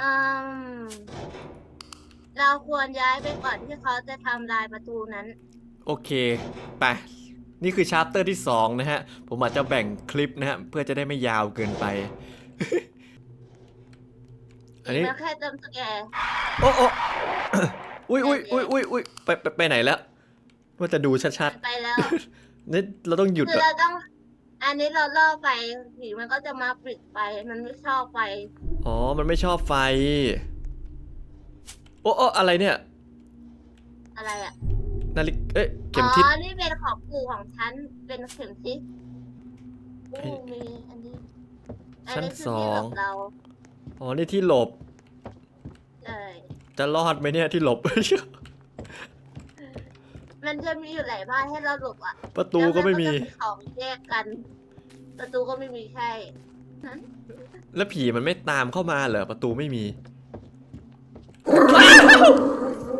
อืมเราควรย้ายไปก่อนที่เขาจะทำลายประตูนั้น โอเค ไป นี่คือชาร์เตอร์ที่ 2 นะฮะ ผมอาจจะแบ่งคลิปนะฮะ เพื่อจะได้ไม่ยาวเกินไป อันนี้ แล้วแค่จำสแกร์โอ้โอ้อุ้ยอุ้ยอุ้ยอุ้ยอุ้ยไปไปไปไหนแล้ว ว่าจะดูชัดไปแล้ว ๆนี่เราต้องหยุดคืออะเราต้อง อันนี้เราล่อไฟผีมันก็จะมาปิดไฟมันไม่ชอบไฟ อ๋อ มันไม่ชอบไฟ โอ้โอ้อะไรเนี่ย อะไรอะนาฬิกเอ้ย เข็อ๋มทิศอนี่เป็นของปู่ของฉัน เป็นเข็มทิศเอ้อู้ยมีอันนี้อัชั้นนี้คืสองที่หลบเราอ๋อ นี่ที่หลบเลยจะรอดไหมเนี่ยที่หลบ มันจะมีอยู่หลายบ้านให้เราหลบอะประตูก็ไม่มี แล้วนจะของแยกกัน ประตูก็ไม่มีใช่ แล้วผีมันไม่ตามเข้ามาเหรอประตูไม่มี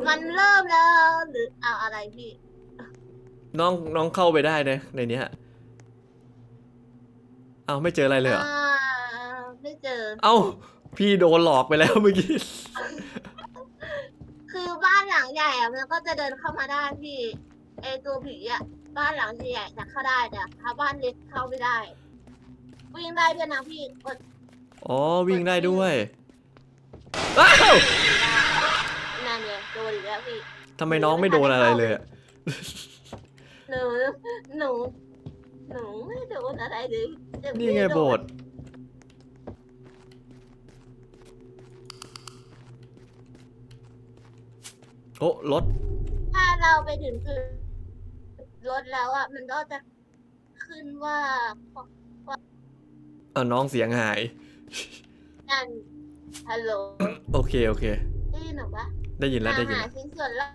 มันเริ่มแล้วหรือเอาอะไรพี่น้องน้องเข้าไปได้นะในเนี้ยเอาไม่เจออะไรเลยเหรออ่าไม่เจอ เอ้า พี่โดนหลอกไปแล้วเมื่อกี้ คือบ้านหลังใหญ่อะมันก็จะเดินเข้ามาได้พี่ไอตัวผีอะบ้านหลังใหญ่ๆจะเข้าได้แต่ถ้าบ้านเล็กเข้าไม่ได้ วิ่งได้ด้วยนะพี่กดอ๋อวิ่งได้ด้วยอ้าวนั่นไงโดนอีกแล้วพี่ทำไมน้องไม่โดนอะไรเลยอะหนูหนูหนูไม่โดนอะไรเลยแต่นี่ไงพี่โดโบนสถ์โอ้รถ ถ้าเราไปถึงคือรถแล้วอะมันก็จะขึ้นว่า เออน้องเสียงหาย นั่นฮัลโหลโอเคโอเค ได้ยินหรือปะได้ยินแล้วได้ยินหาแล้วชิ้นส่วนแล้ว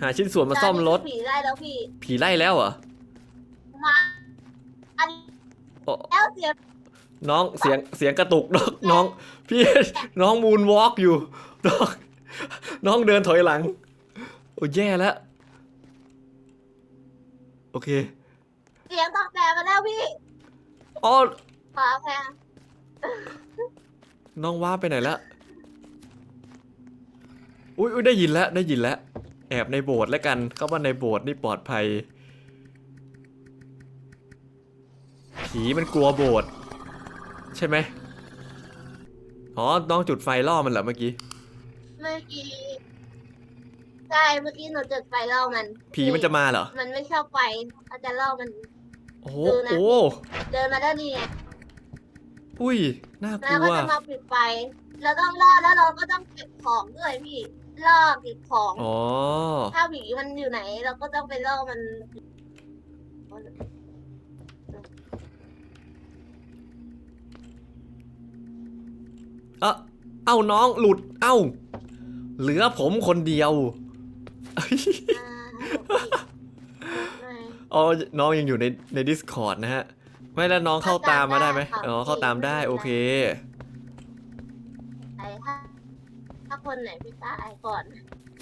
หาชิ้นส่วนมาซ่อมรถ ผีได้แล้วพี่ผีไล่แล้วเหรอมาอันโอ้แล้วเสียงน้องเสียงเสียงกระตุกน้องน้องพี่น้องมูนวอล์กอยู่น้องน้องเดินถอยหลัง โอ้แย่แล้วโอเค เสียงตอกแตกมาแล้วพี่อ๋อ ขอแพงน้องว่าไปไหนแล้วอุ้ยอุ้ยได้ยินแล้วได้ยินแล้ว แอบในโบสถ์แล้วกันเขาว่าในโบสถ์นี่ปลอดภัย ผีมันกลัวโบสถ์ใช่ไหมอ๋อน้องจุดไฟล่อมันเหรอเมื่อกี้ เมื่อกี้ใช่เมื่อกี้หนูจุดไฟล่อมัน ผีมันจะมาเหรอ มันไม่ชอบไฟเขาจะล่อมัน โอ้โหดูนะ โอ้ เดินมาด้านนี้ไง อุ้ยน่ากแล้วลัก็วจะมาปิดไฟเราต้องล่อแล้วเราก็ต้องเก็บของด้วยพี่ล่อเก็บของ อ๋อ ถ้าผีมันอยู่ไหน เราก็ต้องไปล่อมัน เอ้าเอ้าน้องหลุด เอ้า เหลือผมคนเดียว อ่าไม่ อ๋อ น้องยังอยู่ในใน Discord นะฮะ ไม่แล้วน้องเข้าตามมาได้ไหมอ๋อเข้าตามได้โอเค ไอ้ถ้าถ้าคนไหนไม่ตายก่อน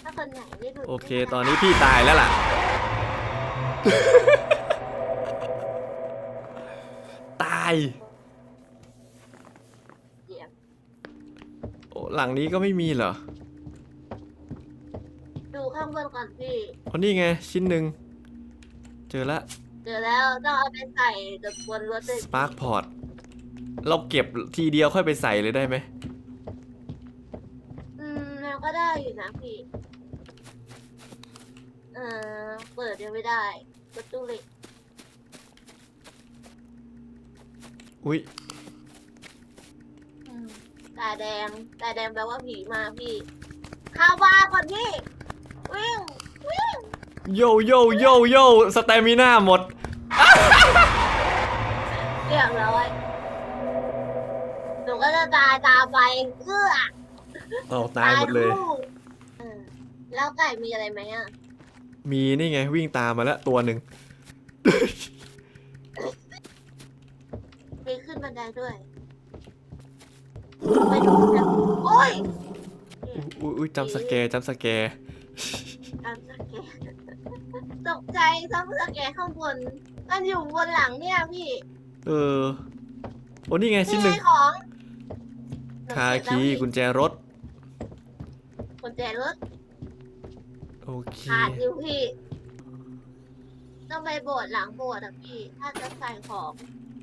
ถ้าคนไหนไม่หลุดโอเค ตอนนี้พี่ตายแล้วล่ะ ตายเดี๋ยวโอ้หลังนี้ก็ไม่มีเหรอดูข้างบนก่อนพี่อ๋อนี่ไงชิ้นหนึ่งเจอละ เดี๋ยวแล้วต้องเอาไปใส่กับบนรถเลย Spark Port เราเก็บทีเดียวค่อยไปใส่เลยได้ไหมอืมมันก็ได้อยู่นะพี่ เออเปิดยังไม่ได้ประตูเหล็กอุ้ยอืมตาแดงตาแดงแปลว่าผีมาพี่เข้าบ้านก่อนพี่วิ่งวิ่ง โยโยโยโยสเตมิน่าหมด เรียบร้อยหนูก็จะตายตามไปเอื้อเอาตายหมดเลย คู่เออแล้วไก่มีอะไรไหมอะมีนี่ไงวิ่งตามมาแล้วตัวหนึ่ง มีขึ้นบันไดด้วยไปดูกันโอ้ย อุ้ยอุ้ยจำสแกร์จำสแกร์จำสแกน ตกใจจำสแกนข้างบน มันอยู่บนหลังเนี่ยพี่เออ โอ้นี่ไงชิ้นหนึ่งไงของคาคีกุญแจรถ กุญแจรถโอเค ขาดอยู่พี่ ต้องไปโบสถ์หลังโบสถ์อะพี่ ถ้าจะใส่ของ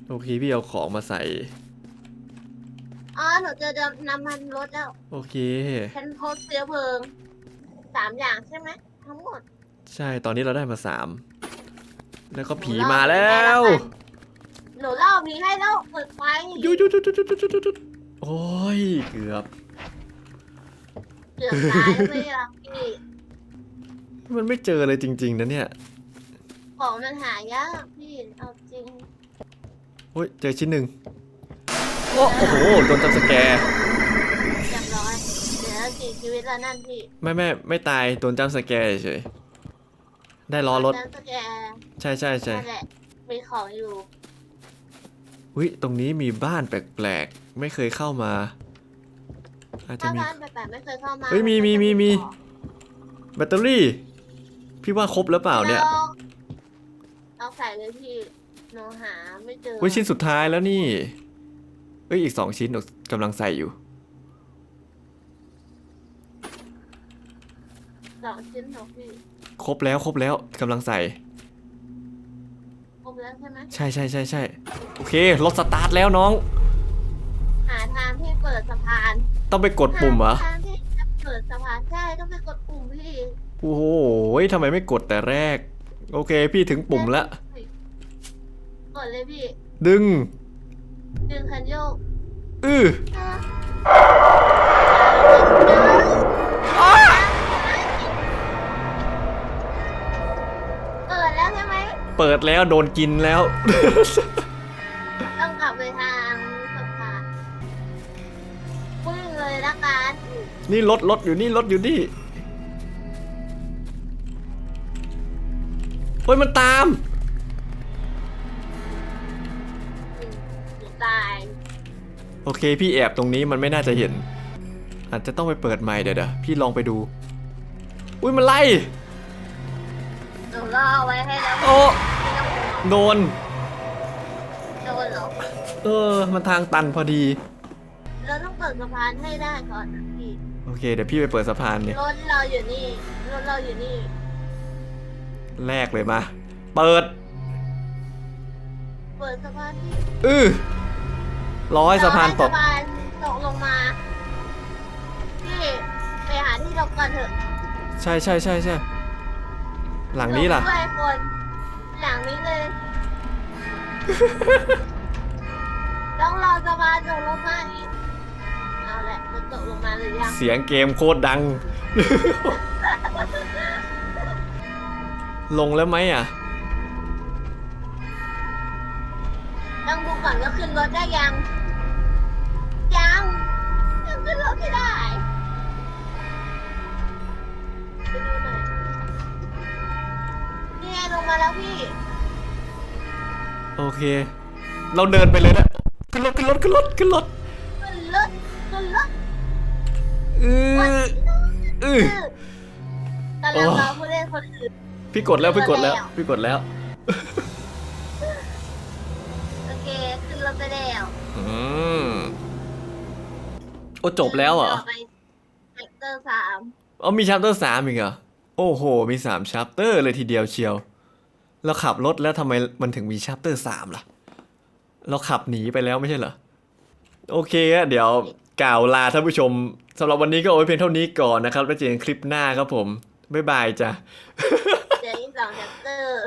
โอเค พี่เอาของมาใส่ อ๋อหนูเจอน้ำมันรถแล้ว โอเค ฉันพบเชื้อเพลิงสามอย่างใช่ไหมทั้งหมด ใช่ตอนนี้เราได้มาสามแล้วก็ผีหนูมาแล้วหนูเล่ามีให้แล้วเปิดไฟยุยยุยยุยยุยยุยยุยยุยโอ้ยเกือบเกือบตายเลยอะพี่มันไม่เจอเลยจริง ๆนะเนี่ยของมันหายากพี่เอาจริงโอ้ยเจอชิ้นหนึ่งโอ้โอ้โหโดนจับสแกร์เรียบร้อยเหลือสี่ชีวิตแล้วนั่นพี่ไม่ไม่ไม่ตายโดนจับสแกร์เฉย ได้ล้อรถนั้นสแกนใช่ใช่ใช่นั่นแหละมีของอยู่อุ้ยตรงนี้มีบ้านแปลกๆ ไม่เคยเข้ามา อาจจะถ้ามี บ้านแปลกๆไม่เคยเข้ามาเฮ้ยมีมีมีมีของแบตเตอรี่ พี่ว่าครบหรือเปล่าเนี่ยราเอาใส่เลยพี่หนูหาไม่เจอเฮ้ยชิ้นสุดท้ายแล้วนี่ เอ้ยอีกสองชิ้นหนูกำลังใส่อยู่ สองชิ้นของพี่ครบแล้วครบแล้วกำลังใส่ ครบแล้วใช่ไหมใช่ใช่ใช่ใช่โอเครถสตาร์ทแล้วน้อง หาทางที่เปิดสะพานต้องไปกดปุ่มเหรอหาทางที่จะเปิดสะพานใช่ต้องไปกดปุ่มพี่โอ้โหทำไมไม่กดแต่แรก โอเค พี่ถึงปุ่มละกดเลยพี่ ดึง ดึงคันโยกอือเเปิดแล้วโดนกินแล้ว ต้องกลับไปทางสะพานวิ่งเลยละกันนี่รถรถอยู่นี่รถอยู่นี่เฮ้ยมันตามอืมหนูตายโอเค พี่แอบตรงนี้มันไม่น่าจะเห็น อาจจะต้องไปเปิดใหม่เดี๋ยวเดี๋ยวพี่ลองไปดู อุ้ยมันไล่หนูรอไว้ให้แล้ว โอ้ไม่ต้องห่วง โดน โดนเหรอ เออ มันทางตันพอดี เราต้องเปิดสะพานให้ได้ก่อนนะพี่ โอเค เดี๋ยวพี่ไปเปิดสะพานเนี่ย รถเราอยู่นี่ รถเราอยู่นี่ แรกเลยมา เปิด เปิดสะพานที่อือร้อยสะพานตเรกให้สะพานตกลงมา พี่ไปหาที่หลบก่อนเถอะใช่ใช่ใช่ใช่หลังนี้ล่ะลบด้วยคน หลังนี้เลยต้องรอสะพานตกลงมาอีกเอาแหละมันตกลงมาหรือยังเสียงเกมโคตรดัง ลงแล้วไหมอะ ต้องดูก่อนว่าขึ้นรถได้ยัง ยังยังขึ้นรถไม่ได้ มาแล้วพี่ โอเค เราเดินไปเลยนะ ขึ้นรถขึ้นรถขึ้นรถขึ้นรถขึ้นรถขึ้นรถอืออือกำลังรอผู้เล่นคนอื่นพี่กดแล้วพี่กดแล้ว พี่กดแล้ว โอเค ขึ้นรถไปแล้วอืมโอ้จบแล้วเหรอต่ไปเซกเตอร์สามอ๋อมีชัปเตอร์สามอีกเหรอ โอ้โห มีสามชัปเตอร์เลยทีเดียวเชียว เราขับรถแล้วทำไมมันถึงมีชัปเตอร์สามล่ะ เราขับหนีไปแล้วไม่ใช่เหรอ โอเคเดี๋ยวกล่าวลาท่านผู้ชมสำหรับวันนี้ก็เอาไว้เพียงเท่านี้ก่อนนะครับ แล้วเจอกันคลิปหน้าครับผม บ๊ายบายจ้ะ เจออีกสองชัปเตอร์